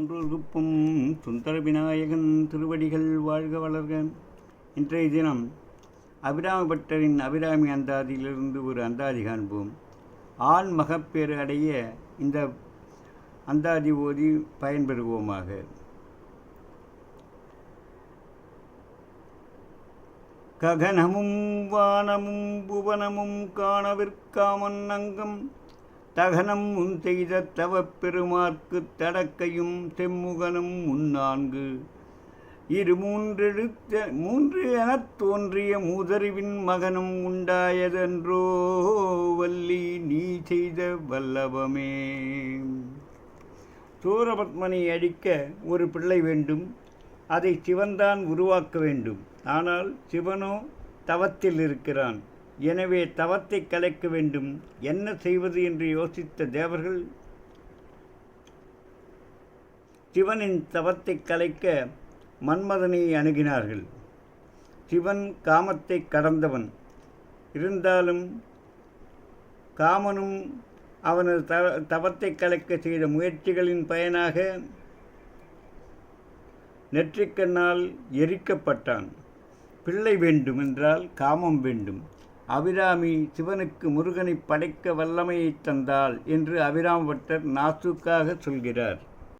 ஒன்றுக்கும் சுந்தர விநாயகன் திருவடிகள் வாழ்க வளர்க. இன்றைய தினம் அபிராம பட்டரின் அபிராமி அந்தாதியிலிருந்து ஒரு அந்தாதி காண்போம். ஆண் மகப்பேறு அடைய இந்த அந்தாதி ஓதி பயன்பெறுவோமாக. ககனமும் வானமும் புவனமும் காணவிற்காமன் அங்கம் தகனம் உன் செய்த தவப் பெருமார்க்குத் தடக்கையும் செம்முகனும் முன்னான்கு. இரு மூன்றெழுத்த மூன்று எனத் தோன்றிய மூதறிவின் மகனும் உண்டாயதென்றோ வள்ளி நீ செய்த வல்லபமே சூரபத்மனை அழிக்க ஒரு பிள்ளை வேண்டும். அதை சிவன்தான் உருவாக்க வேண்டும். ஆனால் சிவனோ தவத்தில் இருக்கிறான். எனவே தவத்தை கலைக்க வேண்டும். என்ன செய்வது என்று யோசித்த தேவர்கள் சிவனின் தவத்தை கலைக்க மன்மதனை அணுகினார்கள். சிவன் காமத்தை கடந்தவன். இருந்தாலும் காமனும் அவனது த தவத்தை கலைக்க செய்த முயற்சிகளின் பயனாக நெற்றிக்கண்ணால் எரிக்கப்பட்டான். பிள்ளை வேண்டும் என்றால் காமம் வேண்டும். அபிராமி சிவனுக்கு முருகனை படைக்க வல்லமையை தந்தாள் என்று அபிராம பட்டர் நாசுக்காக சொல்கிறார்.